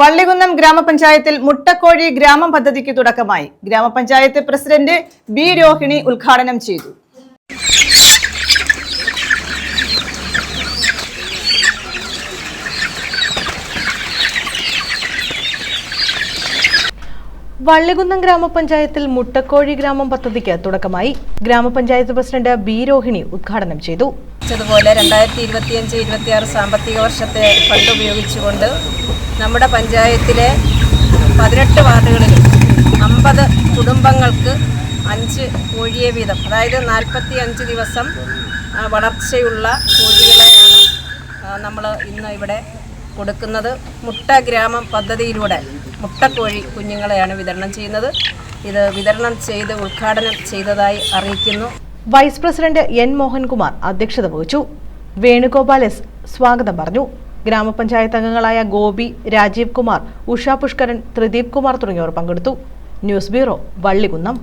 വള്ളികുന്നം ഗ്രാമപഞ്ചായത്തിൽ മുട്ടക്കോഴി ഗ്രാമം പദ്ധതിക്ക് തുടക്കമായി. ഗ്രാമപഞ്ചായത്ത് പ്രസിഡന്റ് ബി രോഹിണി ഉദ്ഘാടനം ചെയ്തു. വള്ളികുന്നം ഗ്രാമപഞ്ചായത്തിൽ മുട്ടക്കോഴി ഗ്രാമം പദ്ധതിക്ക് തുടക്കമായി. ഗ്രാമപഞ്ചായത്ത് പ്രസിഡന്റ് ബി രോഹിണി ഉദ്ഘാടനം ചെയ്തു. അതുപോലെ രണ്ടായിരത്തി ഇരുപത്തിയഞ്ച് ഇരുപത്തിയാറ് സാമ്പത്തിക വർഷത്തെ ഫണ്ട് ഉപയോഗിച്ചുകൊണ്ട് നമ്മുടെ പഞ്ചായത്തിലെ പതിനെട്ട് വാർഡുകളിൽ അമ്പത് കുടുംബങ്ങൾക്ക് അഞ്ച് കോഴിയെ വീതം അതായത് നാൽപ്പത്തി അഞ്ച് ദിവസം വളർച്ചയുള്ള കോഴികളെയാണ് നമ്മൾ ഇന്ന് ഇവിടെ കൊടുക്കുന്നത്. മുട്ട ഗ്രാമം പദ്ധതിയിലൂടെ മുട്ടക്കോഴി കുഞ്ഞുങ്ങളെയാണ് വിതരണം ചെയ്യുന്നത്. ഇത് വിതരണം ചെയ്ത് ഉദ്ഘാടനം ചെയ്തതായി അറിയിക്കുന്നു. വൈസ് പ്രസിഡന്റ് എൻ മോഹൻകുമാർ അധ്യക്ഷത വഹിച്ചു. വേണുഗോപാൽ എസ് സ്വാഗതം പറഞ്ഞു. ഗ്രാമപഞ്ചായത്ത് അംഗങ്ങളായ ഗോപി രാജീവ് കുമാർ ഉഷ പുഷ്കരൻ ത്രിദീപ് കുമാർ തുടങ്ങിയവർ പങ്കെടുത്തു. News bureau Vallikunnam.